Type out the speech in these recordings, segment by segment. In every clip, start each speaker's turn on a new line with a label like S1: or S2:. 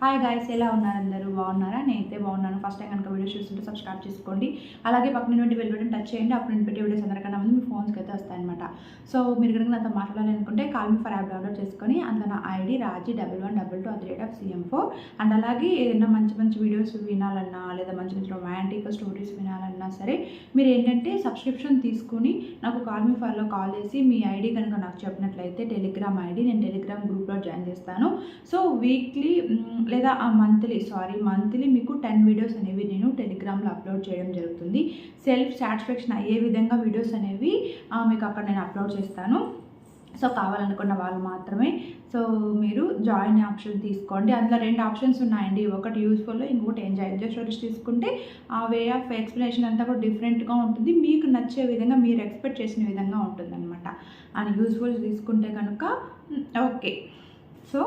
S1: Hi guys ఎలా ఉన్నారు అందరూ? బాగున్నారా? నేనైతే బాగున్నాను. ఫస్ట్ టైం కనుక వీడియో చూస్తుంటే సబ్స్క్రైబ్ చేసుకోండి. అలాగే పక్కన నుండి వెళ్ళిపోయిన టచ్ చేయండి. అప్పుడు నేను పెట్టే వీడియోస్ అందరికన్నా ముందు మీ ఫోన్స్కి అయితే వస్తాయన్నమాట. సో మీరు కనుక నాతో మాట్లాడాలనుకుంటే call me for app download చేసుకొని అందులో నా ID Raji double one double two at rate of CM four and అలాగే ఏదైనా మంచి మంచి వీడియోస్ వినాలన్నా లేదా మంచి మంచి రొమాంటిక్ స్టోరీస్ వినాలన్నా సరే మీరు ఏంటంటే సబ్స్క్రిప్షన్ తీసుకుని నాకు కాల్ మీ ఫర్లో కాల్ చేసి మీ ఐడి కనుక నాకు చెప్పినట్లయితే టెలిగ్రామ్ ఐడి నేను టెలిగ్రామ్ గ్రూప్లో జాయిన్ చేస్తాను. సో వీక్లీ లేదా ఆ మంత్లీ సారీ మంత్లీ మీకు టెన్ వీడియోస్ అనేవి నేను టెలిగ్రామ్లో అప్లోడ్ చేయడం జరుగుతుంది. సెల్ఫ్ సాటిస్ఫాక్షన్ అయ్యే విధంగా వీడియోస్ అనేవి మీకు అక్కడ నేను అప్లోడ్ చేస్తాను. సో కావాలనుకున్న వాళ్ళు మాత్రమే. సో మీరు జాయిన్ ఆప్షన్ తీసుకోండి. అందులో రెండు ఆప్షన్స్ ఉన్నాయండి. ఒకటి యూస్ఫుల్ ఇంకొకటి ఎంజాయ్. ఎంజాయ్ స్టోరీస్ తీసుకుంటే ఆ వే ఆఫ్ ఎక్స్ప్లెనేషన్ అంతా కూడా డిఫరెంట్గా ఉంటుంది. మీకు నచ్చే విధంగా మీరు ఎక్స్పెక్ట్ చేసిన విధంగా ఉంటుంది అనమాట అండ్ యూస్ఫుల్ తీసుకుంటే కనుక ఓకే. సో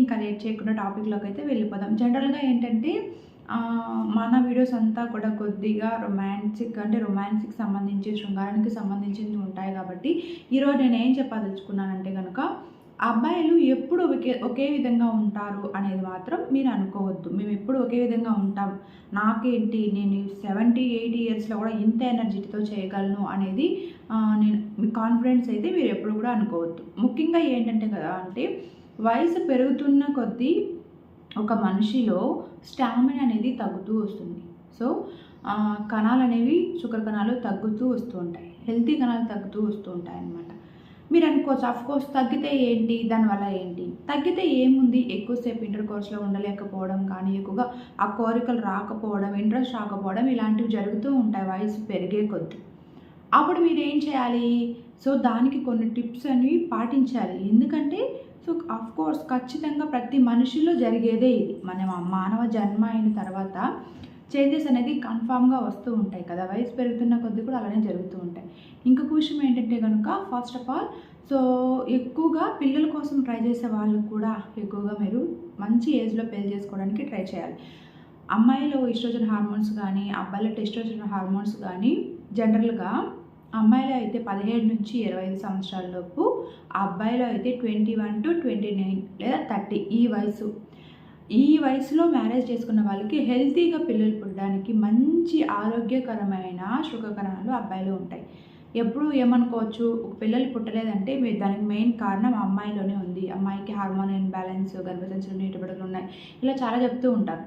S1: ఇంకా లేట్ చేయకుండా టాపిక్లోకి అయితే వెళ్ళిపోదాం. జనరల్గా ఏంటంటే మన వీడియోస్ అంతా కూడా కొద్దిగా రొమాన్సిక్ అంటే రొమాన్స్కి సంబంధించి శృంగారానికి సంబంధించింది ఉంటాయి కాబట్టి ఈరోజు నేను ఏం చెప్పదలుచుకున్నానంటే కనుక అబ్బాయిలు ఎప్పుడు ఒకే ఒకే విధంగా ఉంటారు అనేది మాత్రం మీరు అనుకోవద్దు. మేము ఎప్పుడు ఒకే విధంగా ఉంటాం. నాకేంటి నేను సెవెంటీ ఎయిటీ ఇయర్స్లో కూడా ఇంత ఎనర్జీతో చేయగలను అనేది నేను మీ కాన్ఫిడెన్స్ అయితే మీరు ఎప్పుడు కూడా అనుకోవద్దు. ముఖ్యంగా ఏంటంటే కదా అంటే వయసు పెరుగుతున్న కొద్దీ ఒక మనిషిలో స్టామినా అనేది తగ్గుతూ వస్తుంది. సో కణాలు అనేవి షుగర్ కణాలు తగ్గుతూ వస్తూ ఉంటాయి. హెల్తీ కణాలు తగ్గుతూ వస్తూ ఉంటాయి అన్నమాట. మీరు అనుకోవచ్చు అఫ్ కోర్స్ తగ్గితే ఏంటి? దానివల్ల ఏంటి? తగ్గితే ఏముంది? ఎక్కువసేపు ఇంటర్ కోర్స్లో ఉండలేకపోవడం కానీ ఎక్కువగా ఆ కోరికలు రాకపోవడం ఇంట్రెస్ట్ రాకపోవడం ఇలాంటివి జరుగుతూ ఉంటాయి వయసు పెరిగే కొద్దీ. అప్పుడు మీరు ఏం చేయాలి? సో దానికి కొన్ని టిప్స్ అనేవి పాటించాలి. ఎందుకంటే సో అఫ్ కోర్స్ ఖచ్చితంగా ప్రతి మనిషిలో జరిగేదే ఇది. మన మానవ జన్మ అయిన తర్వాత చేంజెస్ అనేది కన్ఫామ్గా వస్తూ ఉంటాయి కదా. వయసు పెరుగుతున్న కొద్దీ కూడా అలానే జరుగుతూ ఉంటాయి. ఇంకొక విషయం ఏంటంటే కనుక ఫస్ట్ ఆఫ్ ఆల్ సో ఎక్కువగా పిల్లల కోసం ట్రై చేసే వాళ్ళు కూడా ఎక్కువగా మీరు మంచి ఏజ్లో పెళ్ళి చేసుకోవడానికి ట్రై చేయాలి. అమ్మాయిలో ఈస్ట్రోజన్ హార్మోన్స్ కానీ అబ్బాయిలో టెస్ట్రోజన్ హార్మోన్స్ కానీ జనరల్గా అమ్మాయిలో అయితే పదిహేడు నుంచి ఇరవై ఐదు సంవత్సరాల లోపు అబ్బాయిలో అయితే twenty one to twenty nine లేదా థర్టీ ఈ వయసు. ఈ వయసులో మ్యారేజ్ చేసుకున్న వాళ్ళకి హెల్తీగా పిల్లలు పుట్టడానికి మంచి ఆరోగ్యకరమైన శుభకరణాలు అబ్బాయిలో ఉంటాయి. ఎప్పుడు ఏమనుకోవచ్చు? పిల్లలు పుట్టలేదంటే మీరు దానికి మెయిన్ కారణం అమ్మాయిలోనే ఉంది. అమ్మాయికి హార్మోన్ ఇన్బ్యాలెన్స్ గర్భసంచులు నీటిబడులు ఉన్నాయి. ఇలా చాలా చెప్తూ ఉంటారు.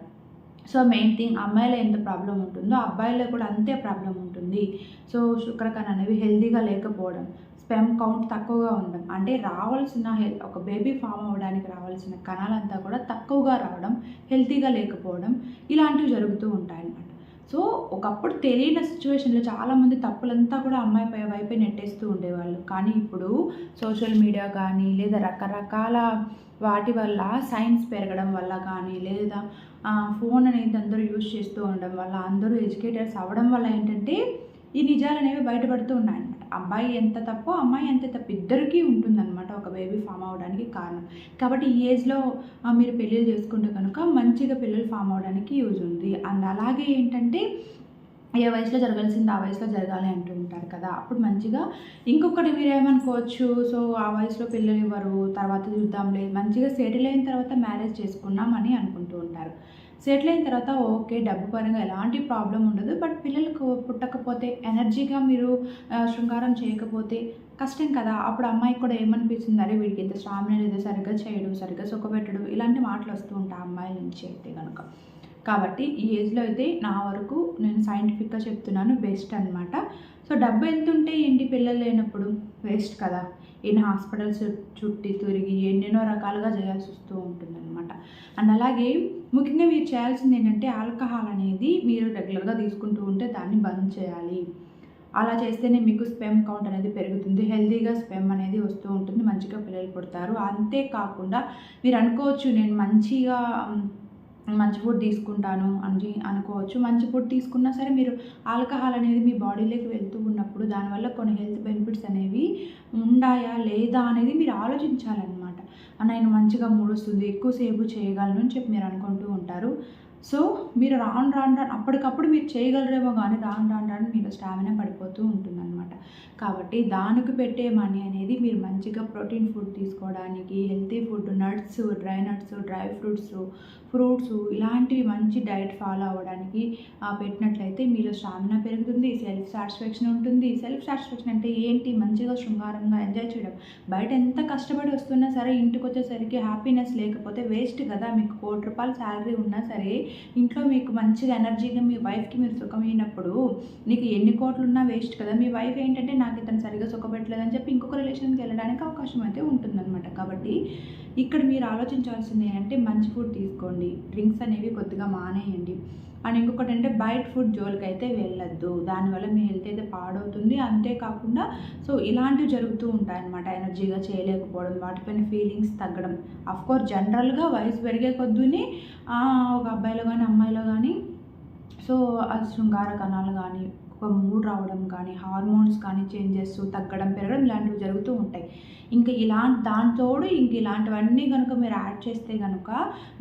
S1: సో మెయిన్ థింగ్ అమ్మాయిలో ఎంత ప్రాబ్లం ఉంటుందో అబ్బాయిలో కూడా అంతే ప్రాబ్లం ఉంటుంది. సో శుక్రకణ అనేవి హెల్తీగా లేకపోవడం స్పెమ్ కౌంట్ తక్కువగా ఉండడం అంటే రావాల్సిన హెల్ ఒక బేబీ ఫామ్ అవ్వడానికి రావాల్సిన కణాలంతా కూడా తక్కువగా రావడం హెల్తీగా లేకపోవడం ఇలాంటివి జరుగుతూ ఉంటాయన్నమాట. సో ఒకప్పుడు తెలియని సిచ్యువేషన్లో చాలామంది తప్పులంతా కూడా అమ్మాయి పై వైపే నెట్టేస్తూ ఉండేవాళ్ళు. కానీ ఇప్పుడు సోషల్ మీడియా కానీ లేదా రకరకాల వాటి వల్ల సైన్స్ పెరగడం వల్ల కానీ లేదా ఫోన్ అనేది అందరూ యూజ్ చేస్తూ ఉండడం వల్ల అందరూ ఎడ్యుకేటర్స్ అవ్వడం వల్ల ఏంటంటే ఈ నిజాలు అనేవి బయటపడుతూ ఉన్నాయన్నమాట. అబ్బాయి ఎంత తప్పో అమ్మాయి ఎంత తప్పు ఇద్దరికీ ఉంటుందన్నమాట ఒక బేబీ ఫామ్ అవ్వడానికి కారణం. కాబట్టి ఈ ఏజ్లో మీరు పెళ్ళిళ్ళు చేసుకుంటే కనుక మంచిగా పిల్లలు ఫామ్ అవ్వడానికి యూజ్ ఉంది. అండ్ అలాగే ఏంటంటే ఏ వయసులో జరగాల్సింది ఆ వయసులో జరగాలి అంటూ ఉంటారు కదా. అప్పుడు మంచిగా ఇంకొకటి మీరు ఏమనుకోవచ్చు సో ఆ వయసులో పిల్లలు ఇవ్వరు తర్వాత చూద్దాంలే మంచిగా సెటిల్ అయిన తర్వాత మ్యారేజ్ చేసుకున్నామని అనుకుంటూ ఉంటారు. సెటిల్ అయిన తర్వాత ఓకే డబ్బు పరంగా ఎలాంటి ప్రాబ్లం ఉండదు బట్ పిల్లలకు పుట్టకపోతే ఎనర్జీగా మీరు శృంగారం చేయకపోతే కష్టం కదా. అప్పుడు అమ్మాయికి కూడా ఏమనిపిస్తుంది? అరే వీడికి ఇంత స్టామినా లేదు సరిగ్గా చేయడు సరిగ్గా సుఖపెట్టడు ఇలాంటి మాటలు వస్తూ ఉంటాయి అమ్మాయిల నుంచి అయితే కనుక కాబట్టి ఈ ఏజ్లో అయితే నా వరకు నేను సైంటిఫిక్గా చెప్తున్నాను బెస్ట్ అనమాట సో డబ్బు ఎంత ఉంటే ఏంటి పిల్లలు లేనప్పుడు? వేస్ట్ కదా. ఈయన హాస్పిటల్స్ చుట్టి తిరిగి ఎన్నెన్నో రకాలుగా చేయాల్సి వస్తూ ఉంటుందన్నమాట. అండ్ అలాగే ముఖ్యంగా మీరు చేయాల్సింది ఏంటంటే ఆల్కహాల్ అనేది మీరు రెగ్యులర్గా తీసుకుంటూ ఉంటే దాన్ని బంద్ చేయాలి. అలా చేస్తేనే మీకు స్పెమ్ కౌంట్ అనేది పెరుగుతుంది. హెల్తీగా స్పెమ్ అనేది వస్తూ ఉంటుంది. మంచిగా పిల్లలు పుడతారు. అంతేకాకుండా మీరు అనుకోవచ్చు నేను మంచిగా మంచి ఫుడ్ తీసుకుంటాను అని అనుకోవచ్చు. మంచి ఫుడ్ తీసుకున్నా సరే మీరు ఆల్కహాల్ అనేది మీ బాడీలోకి వెళ్తూ ఉన్నప్పుడు దానివల్ల కొన్ని హెల్త్ బెనిఫిట్స్ అనేవి ఉన్నాయా లేదా అనేది మీరు ఆలోచించాలన్నమాట. నేను మంచిగా ముడుస్తుంది ఎక్కువసేపు చేయగలను అని చెప్పి మీరు అనుకుంటూ ఉంటారు. సో మీరు రాను రాను రాను అప్పటికప్పుడు మీరు చేయగలరేమో కానీ రాను రాను రాను మీరు స్టామినా పడిపోతూ ఉంటుందన్నమాట. కాబట్టి దానికి పెట్టే మనీ అనేది మీరు మంచిగా ప్రోటీన్ ఫుడ్ తీసుకోవడానికి healthy food nuts dry nuts dry fruits fruits ఇలాంటివి మంచి డైట్ ఫాలో అవ్వడానికి ఆ, పెట్టినట్లయితే మీలో స్టామినా పెరుగుతుంది సెల్ఫ్ సాటిస్ఫాక్షన్ ఉంటుంది. సెల్ఫ్ సాటిస్ఫాక్షన్ అంటే ఏంటి? మంచిగా శృంగారంగా ఎంజాయ్ చేయడం. బయట ఎంత కష్టపడి వస్తున్నా సరే ఇంటికి వచ్చేసరికి హ్యాపీనెస్ లేకపోతే వేస్ట్ కదా. మీకు కోటి రూపాయల శాలరీ ఉన్నా సరే ఇంట్లో మీకు మంచిగా ఎనర్జీగా మీ వైఫ్కి మీరు సుఖమైనప్పుడు నీకు ఎన్ని కోట్లు ఉన్నా వేస్ట్ కదా. మీ వైఫ్ ఏంటంటే నాకు ఇతను సరిగా సుఖపెట్టలేదని చెప్పి ఇంకొక రిలేషన్కి వెళ్ళడానికి అవకాశం అయితే ఉంటుందన్నమాట. కాబట్టి ఇక్కడ మీరు ఆలోచించాల్సింది ఏంటంటే మంచి ఫుడ్ తీసుకోండి. డ్రింక్స్ అనేవి కొద్దిగా మానేయండి. అండ్ ఇంకొకటి అంటే బయట ఫుడ్ జోలికి అయితే వెళ్ళొద్దు. దానివల్ల మీ హెల్త్ అయితే పాడవుతుంది. అంతేకాకుండా సో ఇలాంటివి జరుగుతూ ఉంటాయి అన్నమాట ఎనర్జీగా చేయలేకపోవడం వాటిపైన ఫీలింగ్స్ తగ్గడం. అఫ్కోర్స్ జనరల్గా వయసు పెరిగే కొద్దిని ఒక అబ్బాయిలో కానీ అమ్మాయిలో కానీ సో ఆ శృంగార కణాలు కానీ ఒక మూడ్ రావడం కానీ హార్మోన్స్ కానీ చేంజెస్ తగ్గడం పెరగడం ఇలాంటివి జరుగుతూ ఉంటాయి. ఇంకా ఇలా దాంతోడు ఇంక ఇలాంటివన్నీ కనుక మీరు యాడ్ చేస్తే కనుక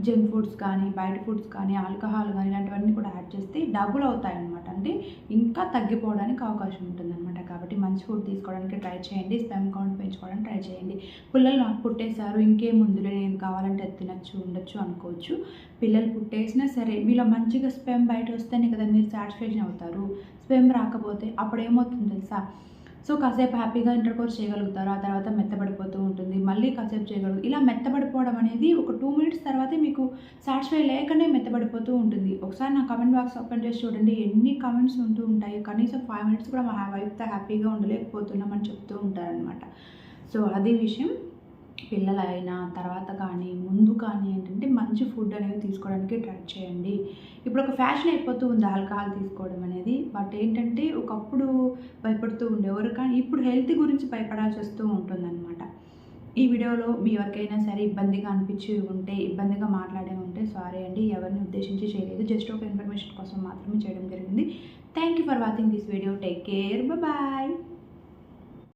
S1: జంక్ ఫుడ్స్ కానీ బయట ఫుడ్స్ కానీ ఆల్కహాల్ కానీ ఇలాంటివన్నీ కూడా యాడ్ చేస్తే డబుల్ అవుతాయి అనమాట అంటే ఇంకా తగ్గిపోవడానికి అవకాశం ఉంటుందన్నమాట. కాబట్టి మంచి ఫుడ్ తీసుకోవడానికి ట్రై చేయండి. స్పెమ్ కౌంట్ పెంచుకోవడానికి ట్రై చేయండి. పిల్లలు నాకు పుట్టేశారు ఇంకేం ముందులే నేను కావాలంటే తినచ్చు ఉండొచ్చు అనుకోవచ్చు. పిల్లలు పుట్టేసినా సరే మీలో మంచిగా స్పెమ్ బయట వస్తేనే కదా మీరు సాటిస్ఫాక్షన్ అవుతారు. స్పెమ్ రాకపోతే అప్పుడు ఏమవుతుంది తెలుసా? సో కాసేపు హ్యాపీగా ఇంటర్ కోర్స్ చేయగలుగుతారు ఆ తర్వాత మెత్తబడిపోతూ ఉంటుంది మళ్ళీ కాసేపు చేయగలుగు ఇలా మెత్తబడిపోవడం అనేది ఒక టూ మినిట్స్ తర్వాతే మీకు సాటిస్ఫై లేకనే మెత్తబడిపోతూ ఉంటుంది. ఒకసారి నా కమెంట్ బాక్స్ ఓపెన్ చేసి చూడండి ఎన్ని కమెంట్స్ ఉంటూ ఉంటాయి. కనీసం ఫైవ్ మినిట్స్ కూడా మా వైఫ్తో హ్యాపీగా ఉండలేకపోతున్నామని చెప్తూ ఉంటారనమాట సో అది విషయం. పిల్లలైనా తర్వాత కానీ ముందు కానీ ఏంటంటే మంచి ఫుడ్ అనేది తీసుకోవడానికి ట్రై చేయండి. ఇప్పుడు ఒక ఫ్యాషన్ అయిపోతూ ఉంది ఆల్కహాల్ తీసుకోవడం అనేది. బట్ ఏంటంటే ఒకప్పుడు భయపడుతూ ఉండేవారు కానీ ఇప్పుడు హెల్త్ గురించి భయపడాల్సి వస్తూ ఉంటుందన్నమాట. ఈ వీడియోలో మీ ఎవరికైనా సరే ఇబ్బందిగా అనిపించి ఉంటే ఇబ్బందిగా మాట్లాడే ఉంటే సారీ అండి. ఎవరిని ఉద్దేశించి చేయలేదు. జస్ట్ ఒక ఇన్ఫర్మేషన్ కోసం మాత్రమే చేయడం జరిగింది. Thank you for watching this video take care bye